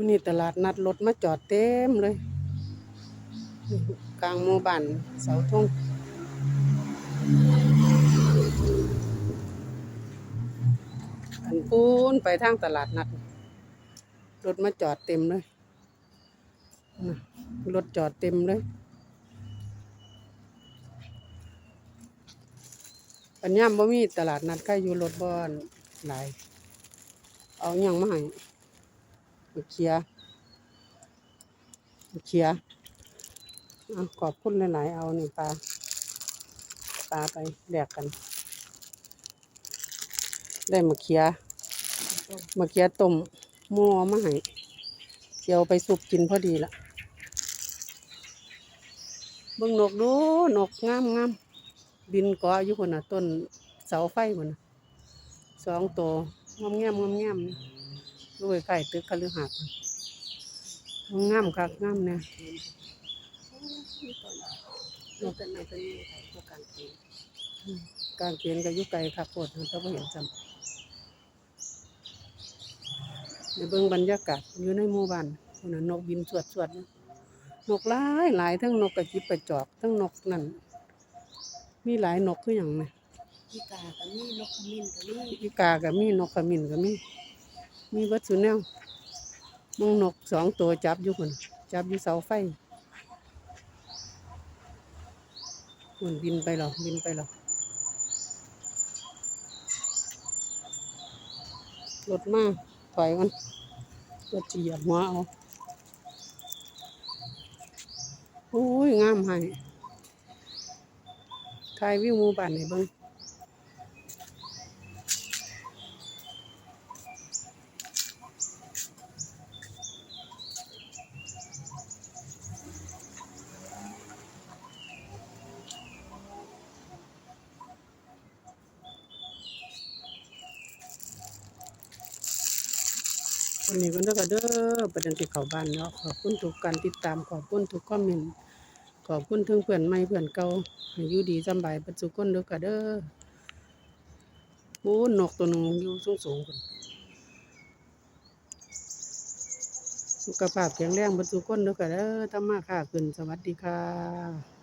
มื้อนี้ตลาดนัดรถมาจอดเต็มเลย กลางหมู่บ้านเสาธงอันปูนไปทางตลาดนัด รถมาจอดเต็มเลย รถจอดเต็มเลยปัญญามบ่มีตลาดนัดใกล้อยู่รถบ่อนหลาย เอาหยังมาให้ เคียร์มาเคียร์เอาขอบคุณหลายๆเอานี่ปลาปลาไปแดกกัน ได้มาเคียมาเคียต้มหม้อมาให้เจียวไปสุบกินพอดีละเบิ่งนกดูนกงามงามบินเกาะอยู่คนน่ะต้นเสาไฟคนน่ะสองตัวงามงามงามงาม ๆด้วยไข่ตึกคฤหัสถ์งามคักงามเนี่ยนกเป็นนกเป็นนี่ค่ะพวกการกินกลางเกณฑ์ก็อยู่ไกลคักโคตรเราบ่เห็นจำในเบิ่งบรรยากาศอยู่ในหมู่บ้านคนน่ะนกบินสวดสวดๆนกหลายหลายทั้งนกกระจิบกระจอกทั้งนกนั่นมีหลายนกคือหยังเนี่ยพี่กากับนี่นกขมิ้นกับนี่อีกาก็มีนกขมิ้นก็มี มีเบิดสุแนวมองนกสองตัวจับอยู่คนจับอยู่เสาไฟมันบินไปหรอบินไปหรอรถมาถอยกันรถจีเหยียบหัวเอาโอ้ย งามให้ถ่ายวิวมูบ้านให้เบิ่ง วันนี้ก็เด้อก็เด้อประเด็นที่เข้าบ้านเนาะขอบคุณทุกการติดตามขอบคุณทุกคอมเมนต์ขอบคุณถึงเพื่อนใหม่เพื่อนเก่าอยู่ดีสำบายปัจจุบันเด้อก็เด้อโอ้นกตัวหนึงอยู่สูงสูงๆพุ่นสุขภาพแข็งแรงปัจจุบันเด้อก็เด้อทำมาค้าขึ้นสวัสดีค่ะ